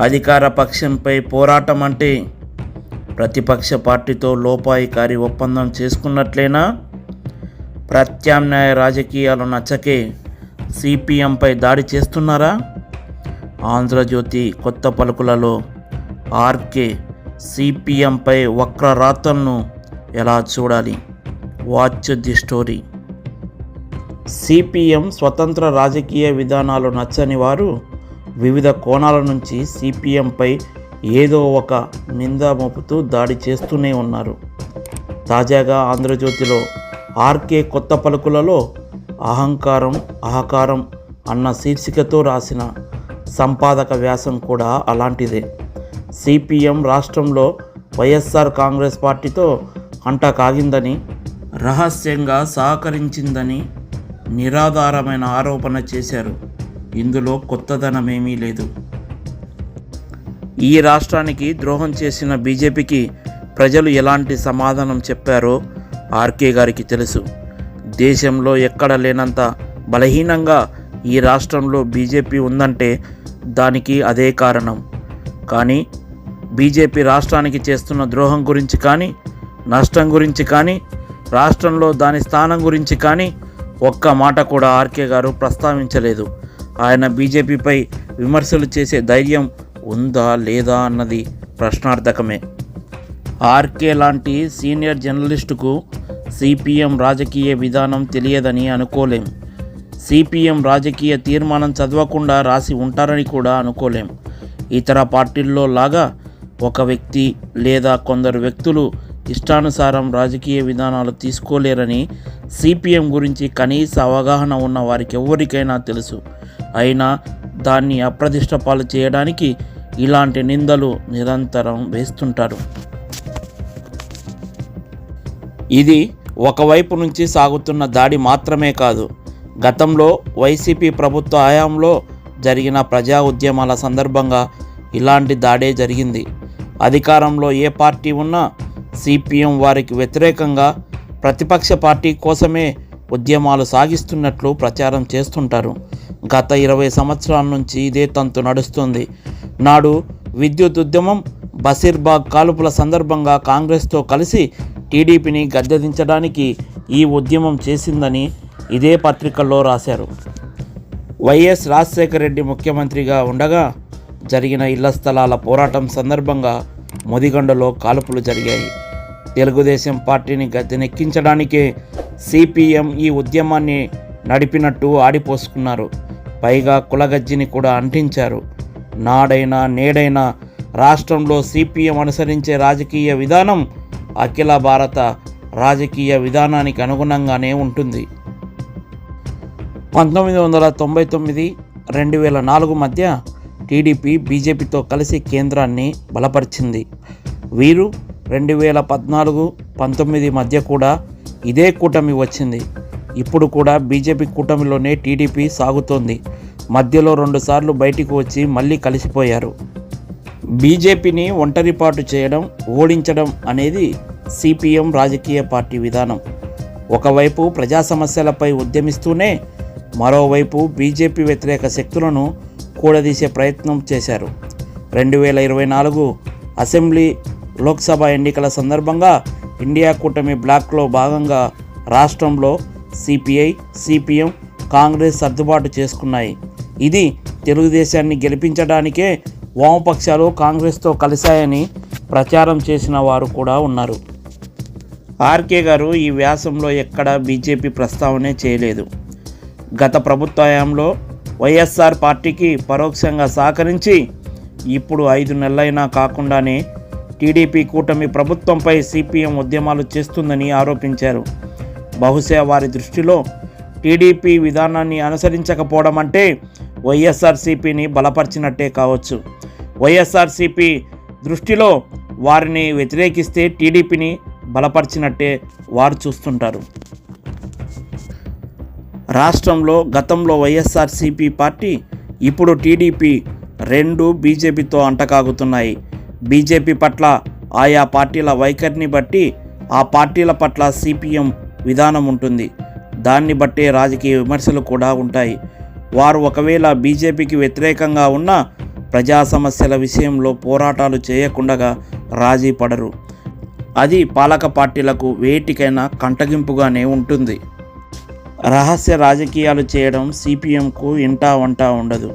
అధికార పక్షంపై పోరాటం అంటే ప్రతిపక్ష పార్టీతో లోపాయికారి ఒప్పందం చేసుకున్నట్లేనా? ప్రత్యామ్నాయ రాజకీయాలు నచ్చకే సిపిఎంపై దాడి చేస్తున్నారా? ఆంధ్రజ్యోతి కొత్త పలుకులలో ఆర్కే సిపిఎంపై వక్ర రాతలను ఎలా చూడాలి? Watch the story. సిపిఎం స్వతంత్ర రాజకీయ విధానాలు నచ్చని వారు వివిధ కోణాల నుంచి సిపిఎంపై ఏదో ఒక నింద మోపుతూ దాడి చేస్తూనే ఉన్నారు. తాజాగా ఆంధ్రజ్యోతిలో ఆర్కే కొత్త పలుకులలో అహంకారం అహకారం అన్న శీర్షికతో రాసిన సంపాదక వ్యాసం కూడా అలాంటిదే. సిపిఎం రాష్ట్రంలో వైఎస్ఆర్ కాంగ్రెస్ పార్టీతో అంట కాగిందని రహస్యంగా సహకరించిందని నిరాధారమైన ఆరోపణ చేశారు. ఇందులో కొత్తదనమేమీ లేదు. ఈ రాష్ట్రానికి ద్రోహం చేసిన బీజేపీకి ప్రజలు ఎలాంటి సమాధానం చెప్పారో ఆర్కే గారికి తెలుసు. దేశంలో ఎక్కడ లేనంత బలహీనంగా ఈ రాష్ట్రంలో బీజేపీ ఉందంటే దానికి అదే కారణం. కానీ బీజేపీ రాష్ట్రానికి చేస్తున్న ద్రోహం గురించి కానీ నష్టం గురించి కానీ రాష్ట్రంలో దాని స్థానం గురించి కానీ ఒక్క మాట కూడా ఆర్కే గారు ప్రస్తావించలేదు. ఆయన బీజేపీపై విమర్శలు చేసే ధైర్యం ఉందా లేదా అన్నది ప్రశ్నార్థకమే. ఆర్కే లాంటి సీనియర్ జర్నలిస్టుకు సిపిఎం రాజకీయ విధానం తెలియదని అనుకోలేం. సిపిఎం రాజకీయ తీర్మానం చదవకుండా రాసి ఉంటారని కూడా అనుకోలేం. ఇతర పార్టీల్లో లాగా ఒక వ్యక్తి లేదా కొందరు వ్యక్తులు ఇష్టానుసారం రాజకీయ విధానాలు తీసుకోలేరని సిపిఎం గురించి కనీస అవగాహన ఉన్న వారికి ఎవరికైనా తెలుసు. అయినా దాన్ని అప్రదిష్ట పాలు చేయడానికి ఇలాంటి నిందలు నిరంతరం వేస్తుంటారు. ఇది ఒకవైపు నుంచి సాగుతున్న దాడి మాత్రమే కాదు గతంలో వైసీపీ ప్రభుత్వ హయాంలో జరిగిన ప్రజా ఉద్యమాల సందర్భంగా ఇలాంటి దాడే జరిగింది. అధికారంలో ఏ పార్టీ ఉన్నా సిపిఎం వారికి వ్యతిరేకంగా ప్రతిపక్ష పార్టీ కోసమే ఉద్యమాలు సాగిస్తున్నట్లు ప్రచారం చేస్తుంటారు. గత ఇరవై సంవత్సరాల నుంచి ఇదే తంతు నడుస్తుంది. నాడు విద్యుత్ ఉద్యమం బసీర్బాగ్ కాలుపుల సందర్భంగా కాంగ్రెస్తో కలిసి టీడీపీని గద్దెదించడానికి ఈ ఉద్యమం చేసిందని ఇదే పత్రికల్లో రాశారు. వైఎస్ రాజశేఖర రెడ్డి ముఖ్యమంత్రిగా ఉండగా జరిగిన ఇళ్ళ స్థలాల పోరాటం సందర్భంగా ముదిగొండలో కాల్పులు జరిగాయి. తెలుగుదేశం పార్టీని గద్దెనెక్కించడానికే సిపిఎం ఈ ఉద్యమాన్ని నడిపినట్టు ఆడిపోసుకున్నారు. పైగా కులగజ్జిని కూడా అంటించారు. నాడైనా నేడైనా రాష్ట్రంలో సిపిఎం అనుసరించే రాజకీయ విధానం అఖిల భారత రాజకీయ విధానానికి అనుగుణంగానే ఉంటుంది. పంతొమ్మిది వందల తొంభై తొమ్మిది రెండు వేల నాలుగు మధ్య టీడీపీ బీజేపీతో కలిసి కేంద్రాన్ని బలపరిచింది. వీరు రెండు వేల పద్నాలుగు పంతొమ్మిది మధ్య కూడా ఇదే కూటమి వచ్చింది. ఇప్పుడు కూడా బీజేపీ కూటమిలోనే టీడీపీ సాగుతోంది. మధ్యలో రెండుసార్లు బయటికి వచ్చి మళ్ళీ కలిసిపోయారు. బీజేపీని ఒంటరిపాటు చేయడం ఓడించడం అనేది సిపిఎం రాజకీయ పార్టీ విధానం. ఒకవైపు ప్రజా సమస్యలపై ఉద్యమిస్తూనే మరోవైపు బీజేపీ వ్యతిరేక శక్తులను కూడదీసే ప్రయత్నం చేశారు. రెండు వేల ఇరవై నాలుగు అసెంబ్లీ లోక్సభ ఎన్నికల సందర్భంగా ఇండియా కూటమి బ్లాక్లో భాగంగా రాష్ట్రంలో సిపిఐ సిపిఎం కాంగ్రెస్ సర్దుబాటు చేసుకున్నాయి. ఇది తెలుగుదేశాన్ని గెలిపించడానికే వామపక్షాలు కాంగ్రెస్తో కలిశాయని ప్రచారం చేసిన వారు కూడా ఉన్నారు. ఆర్కే గారు ఈ వ్యాసంలో ఎక్కడ బీజేపీ ప్రస్తావనే చేయలేదు. గత ప్రభుత్వ హయాంలో వైఎస్ఆర్ పార్టీకి పరోక్షంగా సహకరించి ఇప్పుడు ఐదు నెలలైనా కాకుండానే టీడీపీ కూటమి ప్రభుత్వంపై సిపిఎం ఉద్యమాలు చేస్తుందని ఆరోపించారు. బహుశా వారి దృష్టిలో టీడీపీ విధానాన్ని అనుసరించకపోవడం అంటే వైఎస్ఆర్సీపీని బలపరిచినట్టే కావచ్చు. వైఎస్ఆర్సీపీ దృష్టిలో వారిని వ్యతిరేకిస్తే టీడీపీని బలపరిచినట్టే వారు చూస్తుంటారు. రాష్ట్రంలో గతంలో వైఎస్ఆర్సీపీ పార్టీ ఇప్పుడు టీడీపీ రెండు బీజేపీతో అంటకాగుతున్నాయి. బీజేపీ పట్ల ఆయా పార్టీల వైఖరిని బట్టి ఆ పార్టీల పట్ల సిపిఎం విధానం ఉంటుంది. దాన్ని బట్టే రాజకీయ విమర్శలు కూడా ఉంటాయి. వారు ఒకవేళ బీజేపీకి వ్యతిరేకంగా ఉన్న ప్రజా సమస్యల విషయంలో పోరాటాలు చేయకుండా రాజీ పడరు. అది పాలక పార్టీలకు వేటికైనా కంటగింపుగానే ఉంటుంది. రహస్య రాజకీయాలు చేయడం సిపిఎంకు ఇంటా వంట ఉండదు.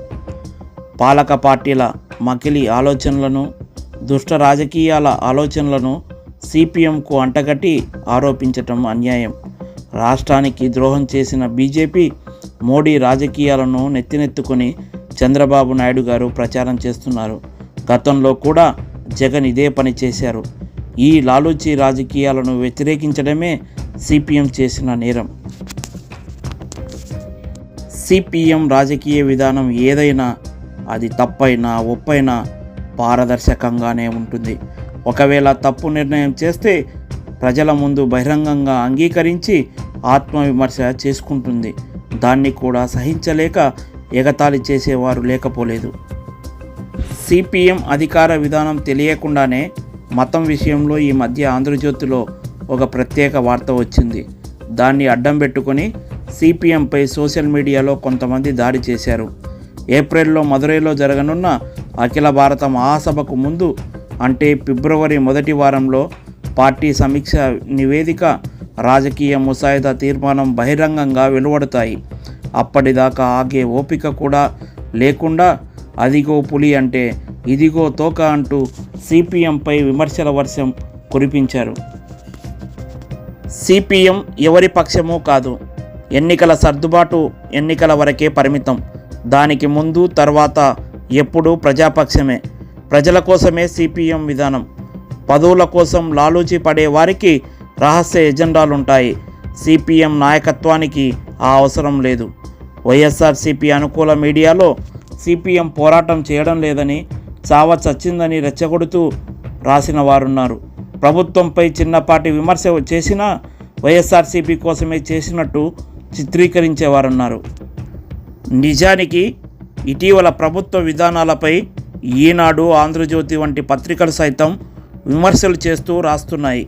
పాలక పార్టీల మకిలి ఆలోచనలను దుష్ట రాజకీయాల ఆలోచనలను సిపిఎంకు అంటగట్టి ఆరోపించటం అన్యాయం. రాష్ట్రానికి ద్రోహం చేసిన బీజేపీ మోడీ రాజకీయాలను నెత్తినెత్తుకొని చంద్రబాబు నాయుడు గారు ప్రచారం చేస్తున్నారు. గతంలో కూడా జగన్ ఇదే పని చేశారు. ఈ లాలూచి రాజకీయాలను వ్యతిరేకించడమే సిపిఎం చేసిన నేరం. సిపిఎం రాజకీయ విధానం ఏదైనా అది తప్పైనా ఒప్పైనా పారదర్శకంగానే ఉంటుంది. ఒకవేళ తప్పు నిర్ణయం చేస్తే ప్రజల ముందు బహిరంగంగా అంగీకరించి ఆత్మవిమర్శ చేసుకుంటుంది. దాన్ని కూడా సహించలేక ఎగతాళి చేసేవారు లేకపోలేదు. సిపిఎం అధికార విధానం తెలియకుండానే మతం విషయంలో ఈ మధ్య ఆంధ్రజ్యోతిలో ఒక ప్రత్యేక వార్త వచ్చింది. దాన్ని అడ్డం పెట్టుకొని సిపిఎంపై సోషల్ మీడియాలో కొంతమంది దాడి చేశారు. ఏప్రిల్లో మదురైలో జరగనున్న అఖిల భారత మహాసభకు ముందు అంటే ఫిబ్రవరి మొదటి వారంలో పార్టీ సమీక్ష నివేదిక రాజకీయ ముసాయిదా తీర్మానం బహిరంగంగా వెలువడతాయి. అప్పటిదాకా ఆగే ఓపిక కూడా లేకుండా అదిగో పులి అంటే ఇదిగో తోక అంటూ సిపిఎంపై విమర్శల వర్షం కురిపించారు. సిపిఎం ఎవరి పక్షమూ కాదు. ఎన్నికల సర్దుబాటు ఎన్నికల వరకే పరిమితం. దానికి ముందు తర్వాత ఎప్పుడూ ప్రజాపక్షమే. ప్రజల కోసమే సిపిఎం విధానం. పదవుల కోసం లాలూచి పడే వారికి రహస్య ఎజెండాలుంటాయి. సిపిఎం నాయకత్వానికి ఆ అవసరం లేదు. వైఎస్ఆర్సిపి అనుకూల మీడియాలో సిపిఎం పోరాటం చేయడం లేదని చావ చచ్చిందని రెచ్చగొడుతూ రాసిన వారున్నారు. ప్రభుత్వంపై చిన్నపాటి విమర్శ చేసినా వైఎస్ఆర్సీపీ కోసమే చేసినట్టు చిత్రీకరించేవారున్నారు. నిజానికి ఇటీవల ప్రభుత్వ విధానాలపై ఈనాడు ఆంధ్రజ్యోతి వంటి పత్రికలు సైతం విమర్శలు చేస్తూ రాస్తున్నాయి.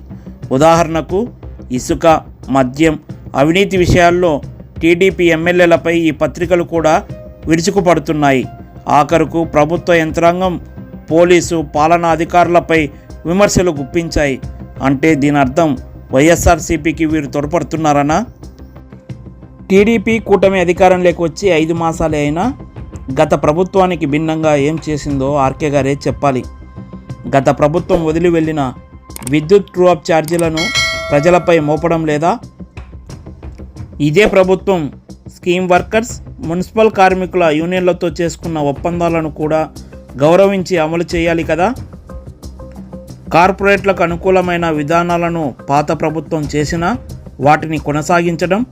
ఉదాహరణకు ఇసుక మద్యం అవినీతి విషయాల్లో టీడీపీ ఎమ్మెల్యేలపై ఈ పత్రికలు కూడా విరుచుకుపడుతున్నాయి. ఆఖరుకు ప్రభుత్వ యంత్రాంగం పోలీసు పాలనా అధికారులపై విమర్శలు గుప్పించాయి. అంటే దీని అర్థం వైఎస్ఆర్సీపీకి వీరు తోడ్పడుతున్నారనా? టీడీపీ కూటమి అధికారంలోకి వచ్చి ఐదు మాసాలే అయినా గత ప్రభుత్వానికి భిన్నంగా ఏం చేసిందో ఆర్కే గారే చెప్పాలి. గత ప్రభుత్వం వదిలి వెళ్ళిన విద్యుత్ ట్రూఅప్ ఛార్జీలను ప్రజలపై మోపడం లేదా? ఇదే ప్రభుత్వం స్కీమ్ వర్కర్స్ మున్సిపల్ కార్మికుల యూనియన్లతో చేసుకున్న ఒప్పందాలను కూడా గౌరవించి అమలు చేయాలి కదా? కార్పొరేట్లకు అనుకూలమైన విధానాలను పాత ప్రభుత్వం చేసినా వాటిని కొనసాగించడం?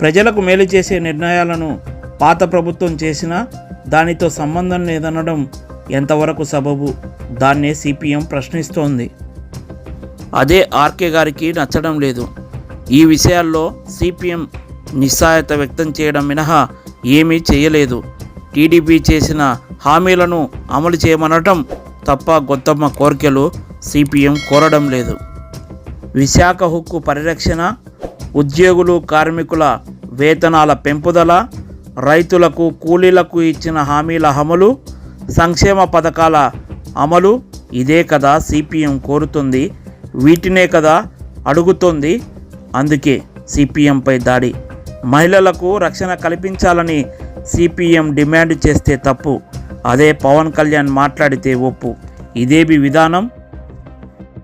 ప్రజలకు మేలు చేసే నిర్ణయాలను పాత ప్రభుత్వం చేసినా దానితో సంబంధం లేదనడం ఎంతవరకు సబబు? దాన్నే సిపిఎం ప్రశ్నిస్తోంది. అదే ఆర్కే గారికి నచ్చడం లేదు. ఈ విషయాల్లో సిపిఎం నిస్సాయత వ్యక్తం చేయడం మినహా ఏమీ చేయలేదు. టీడీపీ చేసిన హామీలను అమలు చేయమనటం తప్ప గొత్తమ్మ కోరికలు సిపిఎం కోరడం లేదు. విశాఖ హుక్కు పరిరక్షణ ఉద్యోగులు కార్మికుల వేతనాల పెంపుదల రైతులకు కూలీలకు ఇచ్చిన హామీల అమలు సంక్షేమ పథకాల అమలు ఇదే కదా సిపిఎం కోరుతుంది వీటినే కదా అడుగుతోంది. అందుకే సిపిఎంపై దాడి. మహిళలకు రక్షణ కల్పించాలని సిపిఎం డిమాండ్ చేస్తే తప్పు. అదే పవన్ కళ్యాణ్ మాట్లాడితే ఒప్పు. ఇదేమి విధానం?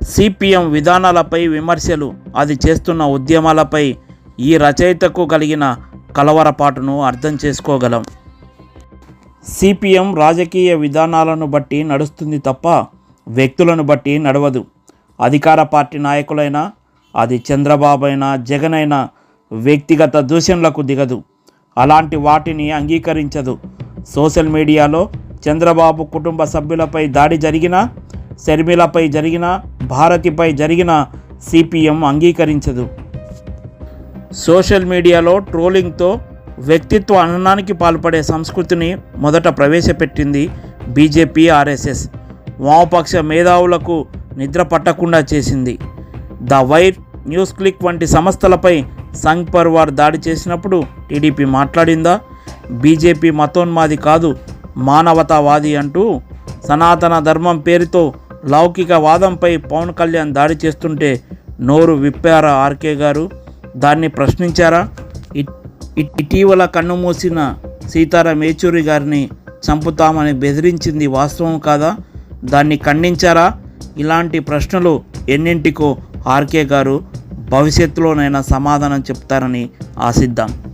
సిపిఎం విధానాలపై విమర్శలు అది చేస్తున్న ఉద్యమాలపై ఈ రచయితకు కలిగిన కలవరపాటును అర్థం చేసుకోగలం. సిపిఎం రాజకీయ విధానాలను బట్టి నడుస్తుంది తప్ప వ్యక్తులను బట్టి నడవదు. అధికార పార్టీ నాయకులైనా అది చంద్రబాబు అయినా జగన్ అయినా వ్యక్తిగత దూషణలకు దిగదు. అలాంటి వాటిని అంగీకరించదు. సోషల్ మీడియాలో చంద్రబాబు కుటుంబ సభ్యులపై దాడి జరిగినా శర్మిలపై జరిగిన భారతిపై జరిగిన సిపిఎం అంగీకరించదు. సోషల్ మీడియాలో ట్రోలింగ్తో వ్యక్తిత్వ అననానికి పాల్పడే సంస్కృతిని మొదట ప్రవేశపెట్టింది బీజేపీ ఆర్ఎస్ఎస్. వామపక్ష మేధావులకు నిద్ర పట్టకుండా చేసింది. ద వైర్ న్యూస్ క్లిక్ వంటి సంస్థలపై సంఘ్ పర్వార్ దాడి చేసినప్పుడు టీడీపీ మాట్లాడిందా? బీజేపీ మతోన్మాది కాదు మానవతావాది అంటూ సనాతన ధర్మం పేరుతో లౌకిక వాదంపై పవన్ కళ్యాణ్ దాడి చేస్తుంటే నోరు విప్పారా ఆర్కే గారు? దాన్ని ప్రశ్నించారా? ఇ- ఇటీవల కన్నుమూసిన సీతారాం ఏచూరి గారిని చంపుతామని బెదిరించింది వాస్తవం కాదా? దాన్ని ఖండించారా? ఇలాంటి ప్రశ్నలు ఎన్నింటికో ఆర్కే గారు భవిష్యత్తులోనైనా సమాధానం చెప్తారని ఆశిద్దాం.